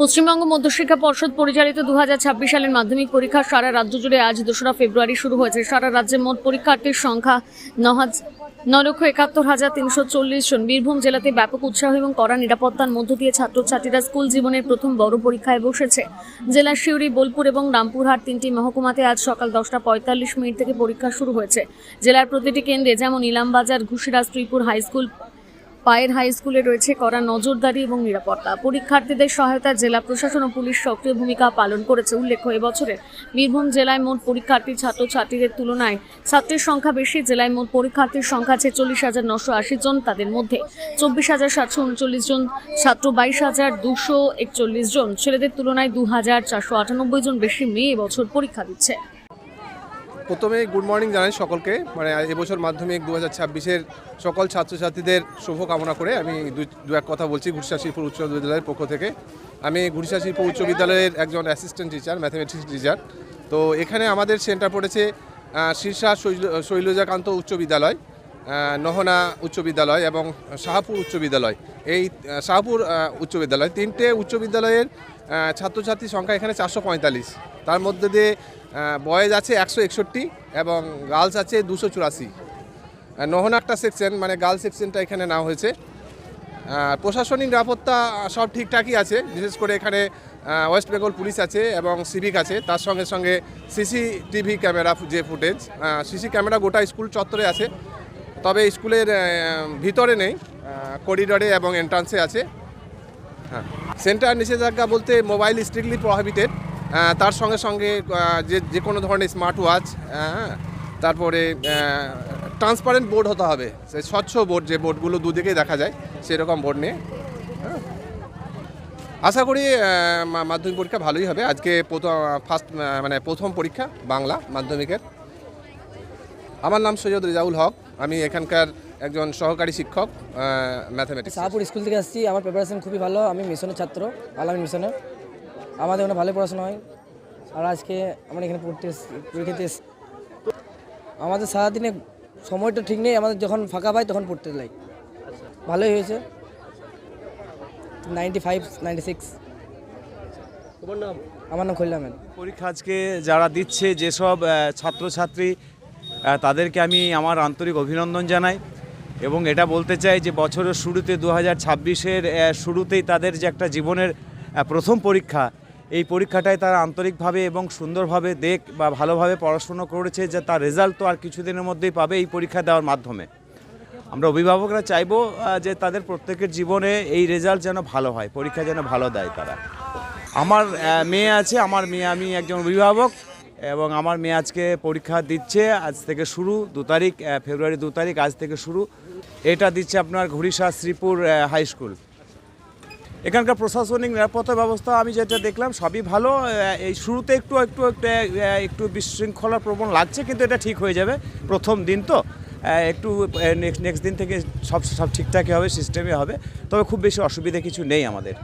পশ্চিমবঙ্গ মধ্যশিক্ষা পর্ষদ পরিচালিত দুহাজার ছাব্বিশ সালের মাধ্যমিক পরীক্ষা সারা রাজ্য জুড়ে আজ দোসরা ফেব্রুয়ারি শুরু হয়েছে। সারা রাজ্যে মোট পরীক্ষার্থীর সংখ্যা ন ন লক্ষ একাত্তর হাজার তিনশো চল্লিশ জন। বীরভূম জেলাতে ব্যাপক উৎসাহ এবং কড়া নিরাপত্তার মধ্য দিয়ে ছাত্রছাত্রীরা স্কুল জীবনের প্রথম বড় পরীক্ষায় বসেছে। জেলার শিউরি বোলপুর এবং রামপুরহাট তিনটি মহকুমাতে আজ সকাল দশটা পঁয়তাল্লিশ মিনিট থেকে পরীক্ষা শুরু হয়েছে। জেলার প্রতিটি কেন্দ্রে যেমন ইলামবাজার, ঘুষিরাজ শ্রীপুর হাই স্কুল পায়ের হাই স্কুলে রয়েছে কড়া নজরদারি এবং নিরাপত্তা। পরীক্ষার্থীদের সহায়তায় জেলা প্রশাসন ও পুলিশ সক্রিয় ভূমিকা পালন করেছে উল্লেখ্য এবছরে বীরভূম জেলায় মোট পরীক্ষার্থী ছাত্রছাত্রীদের তুলনায় ছাত্রের সংখ্যা বেশি, জেলায় মোট পরীক্ষার্থীর সংখ্যা ছেচল্লিশ হাজার নশো আশি জন তাদের মধ্যে। চব্বিশ হাজার সাতশো উনচল্লিশ জন ছাত্র, বাইশ হাজার দুশো একচল্লিশ জন। ছেলেদের তুলনায় দু হাজার চারশো আটানব্বই জন বেশি মেয়ে এবছর পরীক্ষা দিচ্ছে। প্রথমে গুড মর্নিং জানাই সকলকে। মানে এবছর মাধ্যমিক দু হাজার ছাব্বিশের সকল ছাত্রছাত্রীদের শুভ কামনা করে আমি দু- এক কথা বলছি ঘুরসা শিল্প উচ্চ বিদ্যালয়ের পক্ষ থেকে। আমি ঘুরসা শিল্প উচ্চ বিদ্যালয়ের একজন অ্যাসিস্ট্যান্ট টিচার ম্যাথামেটিক্স টিচার তো এখানে আমাদের সেন্টার পড়েছে শীর্ষা শৈল- শৈলজাকান্ত উচ্চ বিদ্যালয় নহনা উচ্চ বিদ্যালয় এবং শাহপুর উচ্চ বিদ্যালয়। এই শাহপুর উচ্চ বিদ্যালয়। তিনটে উচ্চ বিদ্যালয়ের ছাত্রছাত্রীর সংখ্যা এখানে চারশো পঁয়তাল্লিশ। তার মধ্যে দিয়ে বয়েজ আছে একশো একষট্টি এবং গার্লস আছে দুশো চুরাশি। নহনা একটা সেকশন মানে গার্লস সেকশনটা এখানে নেওয়া হয়েছে। প্রশাসনিক নিরাপত্তা সব ঠিকঠাকই আছে, বিশেষ করে এখানে ওয়েস্ট বেঙ্গল পুলিশ আছে এবং সিভিক আছে। তার সঙ্গে সঙ্গে সিসিটিভি ক্যামেরা যে ফুটেজ সিসি ক্যামেরা গোটা স্কুল চত্বরে আছে। তবে স্কুলের ভিতরে নেই করিডরে এবং এন্ট্রান্সে আছে। হ্যাঁ। সেন্টার নিষেধাজ্ঞা বলতে মোবাইল স্ট্রিক্টলি প্রহিবিটেড তার সঙ্গে সঙ্গে যে যে কোনো ধরনের স্মার্ট ওয়াচ তারপরে ট্রান্সপারেন্ট বোর্ড হতে হবে। সে স্বচ্ছ বোর্ড যে বোর্ডগুলো দুদিকেই দেখা যায়, সেরকম বোর্ড নিয়ে হ্যাঁ। আশা করি মাধ্যমিক পরীক্ষা ভালোই হবে। আজকে প্রথম ফার্স্ট মানে প্রথম পরীক্ষা বাংলা মাধ্যমিকের। আমার নাম সৈয়দ রেজাউল হক। আমি এখানকার একজন সহকারী শিক্ষক ম্যাথামেটিক্স শাহপুর স্কুল থেকে আসছি। আমার প্রিপারেশন খুবই ভালো। আমি মিশনের ছাত্র আলামী মিশনের। আমাদের ওখানে ভালো পড়াশোনা হয়। আর আজকে আমরা এখানে পড়তে পরীক্ষাতে এসেছি। আমাদের সারাদিনে সময়টা ঠিক নেই আমাদের যখন ফাঁকা পাই তখন পড়তে যাই। ভালোই হয়েছে। নাইনটি ফাইভ নাইনটি সিক্স আমার নাম খলিল আহমেদ। পরীক্ষা আজকে যারা দিচ্ছে যেসব ছাত্রছাত্রী তাদেরকে আমি আমার আন্তরিক অভিনন্দন জানাই। এবং এটা বলতে চাই যে বছরের শুরুতে দু হাজার ছাব্বিশের শুরুতেই তাদের যে একটা জীবনের প্রথম পরীক্ষা এই পরীক্ষাটায় তারা আন্তরিকভাবে এবং সুন্দরভাবে দেখ বা ভালোভাবে পড়াশুনো করেছে যে তার রেজাল্ট তো আর কিছুদিনের মধ্যেই পাবে এই পরীক্ষা দেওয়ার মাধ্যমে। আমরা অভিভাবকরা চাইব যে তাদের প্রত্যেকের জীবনে এই রেজাল্ট যেন ভালো হয়, পরীক্ষা যেন ভালো দেয় তারা। আমার মেয়ে আছে, আমার মেয়ে, আমি একজন অভিভাবক এবং আমার মেয়ে আজকে পরীক্ষা দিচ্ছে, আজ থেকে শুরু, দু তারিখ ফেব্রুয়ারি দু তারিখ, আজ থেকে শুরু। এটা দিচ্ছে আপনার ঘুড়িশা শ্রীপুর হাই স্কুল এখানকার প্রশাসনিক নিরাপত্তা ব্যবস্থা আমি যেটা দেখলাম সবই ভালো এই শুরুতে একটু একটু একটু বিশৃঙ্খলা প্রবণ লাগছে, কিন্তু এটা ঠিক হয়ে যাবে প্রথম দিন তো। একটু নেক্সট দিন থেকে সব সব ঠিকঠাকই হবে সিস্টেমে হবে। তবে খুব বেশি অসুবিধা কিছু নেই আমাদের।